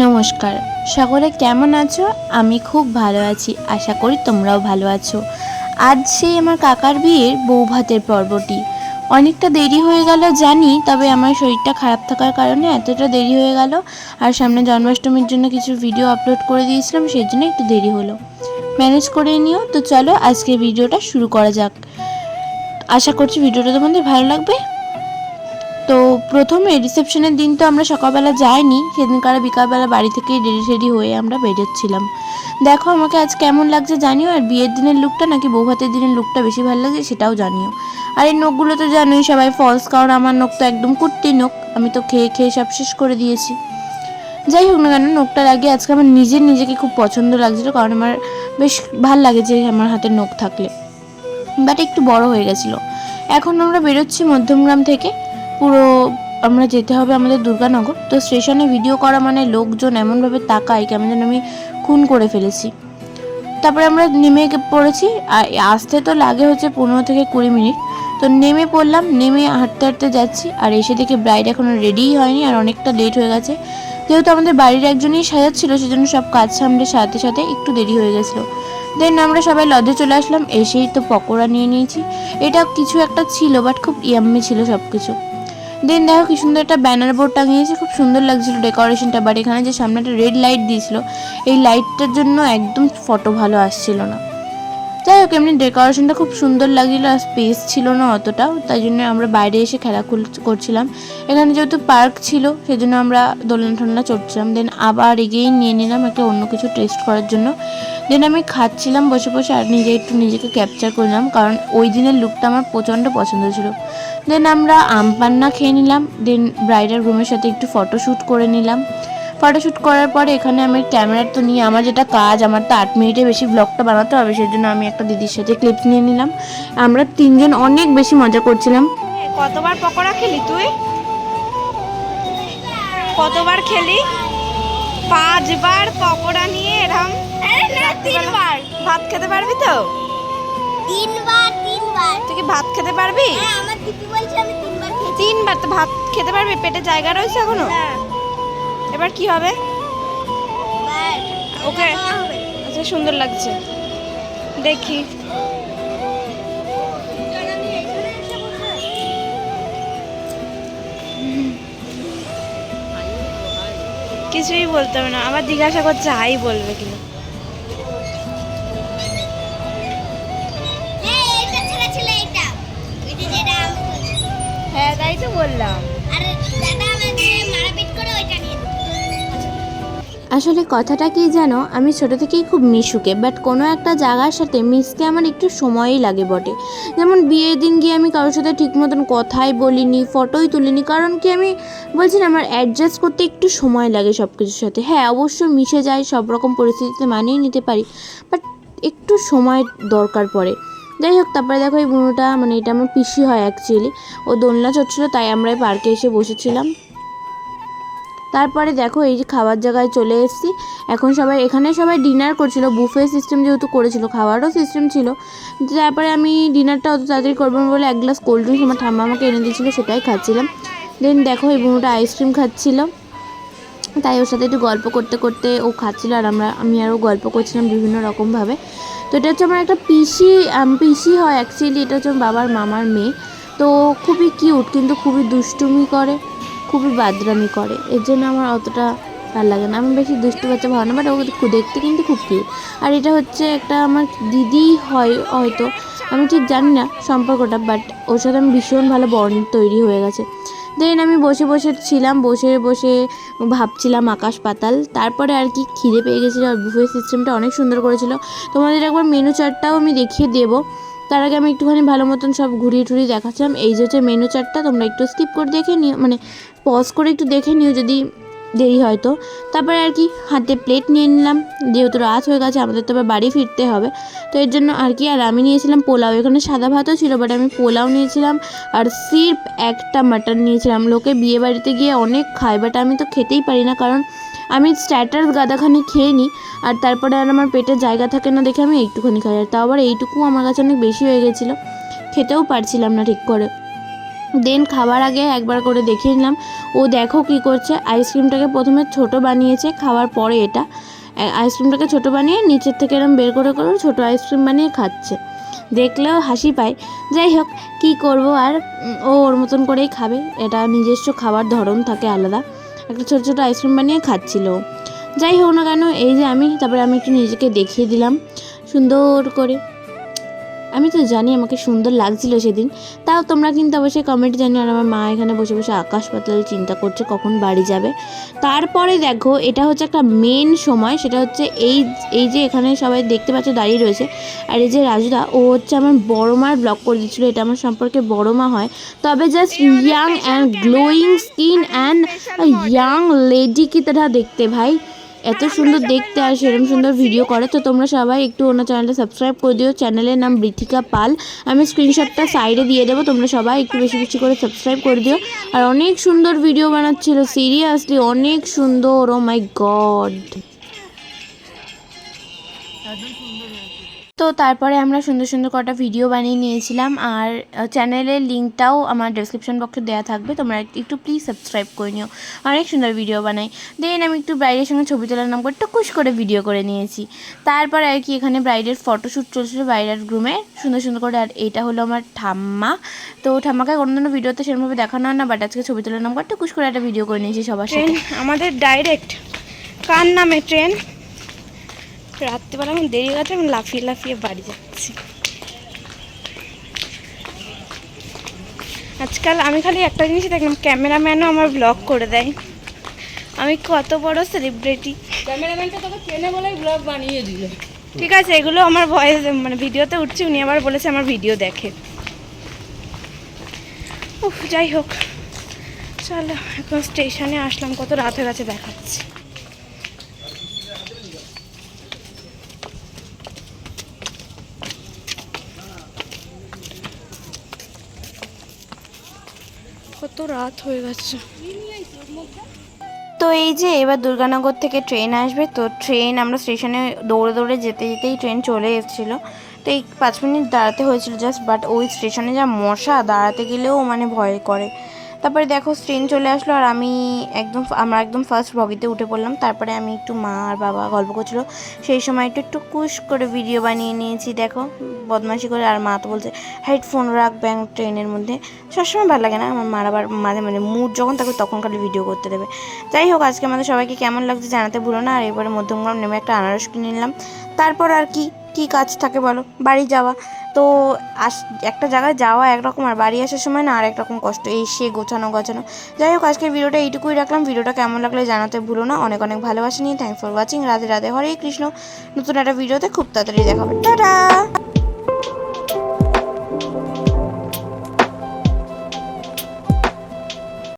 নমস্কার। সকলে কেমন আছো? আমি খুব ভালো আছি। আশা করি তোমরাও ভালো আছো। আজ সেই আমার কাকার বিয়ের বউ ভাতের পর্বটি। অনেকটা দেরি হয়ে গেল জানি, তবে আমার শরীরটা খারাপ থাকার কারণে এতটা দেরি হয়ে গেল আর সামনে জন্মাষ্টমীর জন্য কিছু ভিডিও আপলোড করে দিয়েছিলাম, সেই জন্য একটু দেরি হলো। ম্যানেজ করে নিও। তো চলো আজকে ভিডিওটা শুরু করা যাক। আশা করছি ভিডিওটা তোমাদের ভালো লাগবে। প্রথমে রিসেপশনের দিন তো আমরা সকালবেলা যাইনি, সেদিনকার বিকালবেলা বাড়ি থেকেই রেডি রেডি হয়ে আমরা বেরোচ্ছিলাম। দেখো আমাকে আজ কেমন লাগছে জানিও, আর বিয়ের দিনের লুকটা নাকি বৌভাতের দিনের লুকটা বেশি ভালো লাগছে সেটাও জানিও। আর এই নখগুলো তো জানোই সবাই ফলস কারণ আমার নখ তো একদম কুর্তি নখ, আমি তো খেয়ে খেয়ে সব শেষ করে দিয়েছি। যাই হোক না কেন নখটার আগে আজকে আমার নিজের নিজেকে খুব পছন্দ লাগছিল, কারণ আমার বেশ ভালো লাগে যে আমার হাতে নখ থাকলে। বাট একটু বড় হয়ে গেছিল। এখন আমরা বেরোচ্ছি মধ্যমগ্রাম থেকে। পুরো আমরা যেতে হবে আমাদের দুর্গানগর। তো স্টেশনে ভিডিও করা মানে লোকজন এমনভাবে তাকায় কেমন যেন আমি খুন করে ফেলেছি। তারপরে আমরা নেমে পড়েছি। আর আসতে তো লাগে হচ্ছে পনেরো থেকে কুড়ি মিনিট। তো নেমে পড়লাম, নেমে হাঁটতে হাঁটতে যাচ্ছি। আর এসে দেখে ব্রাইড এখনও রেডিই হয়নি আর অনেকটা লেট হয়ে গেছে। যেহেতু আমাদের বাড়ির একজনই সাজাচ্ছিল, সেজন্য সব কাজ সামলে সাথে সাথে একটু দেরি হয়ে গেছিল। দেন আমরা সবাই লজে চলে আসলাম। এসেই তো পকোড়া নিয়ে নিয়েছি। এটা কিছু একটা ছিল বাট খুব ইয়াম্মি ছিল সব কিছু দেন দেখো কি সুন্দর একটা ব্যানার বোর্ড টাঙিয়েছে, খুব সুন্দর লাগছিল ডেকোরেশনটা বাট এখানে যে সামনে একটা রেড লাইট দিয়েছিল, এই লাইটটার জন্য একদম ফটো ভালো আসছিল না। যাই হোক, এমনি ডেকোরেশনটা খুব সুন্দর লাগছিল আর স্পেস ছিল না অতটাও, তাই জন্য আমরা বাইরে এসে খেলা করছিলাম। এখানে যেহেতু পার্ক ছিল, সেজন্য আমরা দোলনা টোলনা চড়ছিলাম। দেন আবার এগিয়ে নিয়ে নিলাম একটা অন্য কিছু টেস্ট করার জন্য। দেন আমি খাচ্ছিলাম বসে বসে আর নিজে একটু নিজেকে ক্যাপচার করলাম, কারণ ওই দিনের লুকটা আমার প্রচণ্ড পছন্দ ছিল। দেন আমরা আম পান্না খেয়ে নিলাম দেন ব্রাইডাল রুমের সাথে একটু ফটোশ্যুট করে নিলাম। ফটোশ্যুট করার পরে এখানে আমি ক্যামেরা তো নিয়ে আমার যেটা কাজ আমার তো আট মিনিটে বেশি ব্লগটা বানাতে হবে সেই জন্য আমি একটা দিদির সাথে ক্লিপস নিয়ে নিলাম। আমরা তিনজন অনেক বেশি মজা করছিলাম। কতবার পকোড়া খেলি তুই? কতবার খেলি? পাঁচবার পকোড়া নিয়ে এরকম রাত্রিবেলা ভাত খেতে পারবি তো? তিনবার তিনবার। তুই কি ভাত খেতে পারবি? হ্যাঁ আমার দিদি বলছে আমি তিনবার তিনবার তো ভাত খেতে পারবি পেটে জায়গা রয়েছে এখনও? এবার কি হবে? ওকে। আচ্ছা সুন্দর লাগছে। দেখি। কিছুই বলতে হবে না। আবার জিজ্ঞাসা করছে হাই বলবে কিনা। হ্যাঁ হ্যাঁ তাই তো বললাম। আসলে কথাটা কি জানো? আমি ছোট থেকেই খুব মিশুকে বাট কোনো একটা জায়গার সাথে মিশতে আমার একটু সময়ই লাগে বটে। যেমন বিয়ের দিন গিয়ে আমি কারোর সাথে ঠিক মতন কথাই বলিনি, ফটোই তুলিনি, কারণ কি আমি বলছি না, আমার অ্যাডজাস্ট করতে একটু সময় লাগে সব কিছুর সাথে। হ্যাঁ অবশ্য মিশে যায় সব রকম পরিস্থিতিতে মানিয়ে নিতে পারি বাট একটু সময় দরকার পড়ে। যাই হোক, তারপরে দেখো এই বুনোটা মানে এটা আমার পিসি হয় অ্যাকচুয়ালি ও দোলনা চড়ছিল, তাই আমরা পার্কে এসে বসেছিলাম। তারপরে দেখো এই যে খাবার জায়গায় চলে এসেছি। এখন সবাই, এখানে সবাই ডিনার করছিল বুফে সিস্টেম যেহেতু করেছিল খাওয়ারও সিস্টেম ছিল। তারপরে আমি ডিনারটা অত তাড়াতাড়ি করব বলে এক গ্লাস কোল্ড ড্রিঙ্কস আমার ঠাম্মা আমাকে এনে দিয়েছিলো, সেটাই খাচ্ছিলাম। দেন দেখো এই বুনোটা আইসক্রিম খাচ্ছিল। তাই ওর সাথে একটু গল্প করতে করতে ও খাচ্ছিল আর আমরা, আমি আরও গল্প করছিলাম বিভিন্ন রকমভাবে। তো এটা হচ্ছে আমার একটা পিসি পিসি হয় অ্যাকচুয়ালি এটা হচ্ছে আমার বাবার মামার মেয়ে। তো খুবই কিউট কিন্তু খুবই দুষ্টুমি করে। খুবই বাদরামি করে। এর জন্য আমার অতটা ভালো লাগে না। আমি বেশি দুষ্টু বাচ্চা ভালো না বাট ও খুব দেখতে কিন্তু খুব কিউট আর এটা হচ্ছে একটা আমার দিদি হয়, হয়তো, আমি ঠিক জানি না সম্পর্কটা বাট ওর সাথে আমি ভীষণ ভালো বন্ড তৈরি হয়ে গেছে। দেন আমি বসে বসে ছিলাম, বসে বসে ভাবছিলাম আকাশ পাতাল। তারপরে আর কি খিদে পেয়ে গেছিল আর বুফে সিস্টেমটা অনেক সুন্দর করেছিল। তোমাদের একবার মেনু চার্টটাও আমি দেখিয়ে দেবো। তার আগে আমি একটুখানি ভালো মতন সব ঘুরিয়ে টুরিয়ে দেখাচ্ছিলাম। এই যে হচ্ছে মেনু চারটা তোমরা একটু স্কিপ করে দেখে নিও মানে পজ করে একটু দেখে নিও যদি দেরি হয় তো। তারপরে আর কি, হাতে প্লেট নিয়ে নিলাম। যেহেতু রাত হয়ে গেছে, আমাদের তো বাড়ি ফিরতে হবে। তো এর জন্য আর কি, আর আমি নিয়েছিলাম পোলাও। এখানে সাদা ভাতও ছিল বাট আমি পোলাও নিয়েছিলাম। আর সির্ফ একটা মাটন নিয়েছিলাম। লোকে বিয়ে বাড়িতে গিয়ে অনেক খায় বাট আমি তো খেতেই পারি না, কারণ আমি স্ট্যাটার্স গাদাখানি খেয়ে নিই, আর তারপরে আর আমার পেটে জায়গা থাকে না দেখে আমি একটুখানি খাই। আর তাও আবার এইটুকু আমার কাছে অনেক বেশি হয়ে গেছিল, খেতেও পারছিলাম না ঠিক করে। দেন খাবার আগে একবার করে দেখিয়ে নিলাম। ও দেখো কি করছে, আইসক্রিমটাকে প্রথমে ছোট বানিয়েছে, খাওয়ার পরে এটা। আইসক্রিমটাকে ছোট বানিয়ে নিচের থেকে এরম বের করে করে ছোট আইসক্রিম বানিয়ে খাচ্ছে। দেখলেও হাসি পায়। যাই হোক, কি করব আর ও ওর মতন করেই খাবে। এটা নিজস্ব খাবার ধরন থাকে আলাদা। একটা ছোটো ছোটো আইসক্রিম বানিয়ে খাচ্ছিল। যাই হোক না কেন, এই যে আমি, তারপরে আমি একটু নিজেকে দেখিয়ে দিলাম। সুন্দর করে। আমি তো জানি আমাকে সুন্দর লাগছিল সেদিন। তাও তোমরা কিন্তু অবশ্যই কমেন্ট জানি আর আমার মা এখানে বসে বসে আকাশ পাতাল চিন্তা করছে কখন বাড়ি যাবে। তারপরে দেখো, এটা হচ্ছে একটা মেন সময়, সেটা হচ্ছে এই এই যে এখানে সবাই দেখতে পাচ্ছ দাঁড়িয়ে রয়েছে। আর এই যে রাজুদা, ও হচ্ছে আমার বড় মার ব্লগ করে দিচ্ছিল, এটা আমার সম্পর্কে বড় মা হয়। তবে just young and glowing skin and young lady কি তারা দেখতে ভাই? এত সুন্দর দেখতে আর সেরকম সুন্দর ভিডিও করে, তো তোমরা সবাই একটু ওনার চ্যানেলটা সাবস্ক্রাইব করে দিও। চ্যানেলের নাম বৃথিকা পাল আমি স্ক্রিনশটটা সাইডে দিয়ে দেবো, তোমরা সবাই একটু বেশি বেশি করে সাবস্ক্রাইব করে দিও। আর অনেক সুন্দর ভিডিও বানাচ্ছিল সিরিয়াসলি অনেক সুন্দর ও মাই গড তো তারপরে আমরা সুন্দর সুন্দর কটা ভিডিও বানিয়ে নিয়েছিলাম আর চ্যানেলের লিঙ্কটাও আমার ডেসক্রিপশন বক্সে দেওয়া থাকবে তোমরা একটু প্লিজ সাবস্ক্রাইব করে নিও। অনেক সুন্দর ভিডিও বানাই। দেন আমি একটু ব্রাইডের সঙ্গে ছবি তোলার নাম করে টুকুস করে ভিডিও করে নিয়েছি। তারপরে আর কি এখানে ব্রাইডের ফটোশ্যুট চলছিল ব্রাইড আর গ্রুমে সুন্দর সুন্দর করে আর এটা হলো আমার ঠাম্মা। তো ঠাম্মাকে কোনো দিনও ভিডিওতে সেরকমভাবে দেখানো হয় না বাট আজকে ছবি তোলার নাম করে টুকুস করে একটা ভিডিও করে নিয়েছি সবার সাথে। আমাদের ডাইরেক্ট কার নামে ট্রেন রাত্রিবেলা এখন দেরি হয়ে গেছে আমি লাফিয়ে লাফিয়ে বাড়ি যাচ্ছি। আজকাল আমি খালি একটা জিনিসই দেখলাম ক্যামেরাম্যানও আমার ব্লগ করে দেয়। আমি কত বড় সেলিব্রিটি ক্যামেরাম্যানটা তোকে চেনে বলেই ব্লগ বানিয়ে দিল। ঠিক আছে এগুলো আমার ভয়েস মানে ভিডিওতে উঠছে উনি আবার বলেছে আমার ভিডিও দেখে। উফ যাই হোক। চলো এখন স্টেশনে আসলাম কত রাত হয়ে গেছে দেখাচ্ছি। কত রাত হয়ে গেছে। তো এই যে এবার দুর্গানগর থেকে ট্রেন আসবে, তো ট্রেন আমরা স্টেশনে দৌড়ে দৌড়ে যেতে যেতেই ট্রেন চলে এসেছিল। তো এই পাঁচ মিনিট দাঁড়াতে হয়েছিল জাস্ট বাট ওই স্টেশনে যা মশা দাঁড়াতে গেলেও মানে ভয় করে। তারপরে দেখো ট্রেন চলে আসলো আর আমি একদম আমরা একদম ফার্স্ট বগিতে উঠে পড়লাম। তারপরে আমি একটু মা আর বাবা গল্প করছিল। সেই সময় একটু একটু কুশ করে ভিডিও বানিয়ে নিয়েছি, দেখো। বদমাশি করে আর মা তো বলছে হেডফোন রাখবে ট্রেনের মধ্যে। সবসময় ভালো লাগে না, আমার মার আবার মাঝে মাঝে মুড যখন থাকবে তখন খালি ভিডিও করতে দেবে। যাই হোক, আজকে আমাদের সবাইকে কেমন লাগছে জানাতে ভুলো না। আর এবারে মধ্যমগ্রাম নেমে একটা আনারস কিনে নিলাম। তারপর আর কি কি কাজ থাকে বলো? বাড়ি যাওয়া। তো আস, একটা জায়গায় যাওয়া একরকম আর বাড়ি আসার সময় না আর একরকম কষ্ট এই সে গোছানো গোছানো। যাই হোক, আজকের ভিডিওটা এইটুকুই রাখলাম। ভিডিওটা কেমন লাগলে জানাতে ভুলো না। অনেক অনেক ভালোবাসা নিয়ে। Thank for watching Radhe Radhe. Hare Krishna. নতুন একটা ভিডিওতে খুব তাড়াতাড়ি দেখাবে টাটা!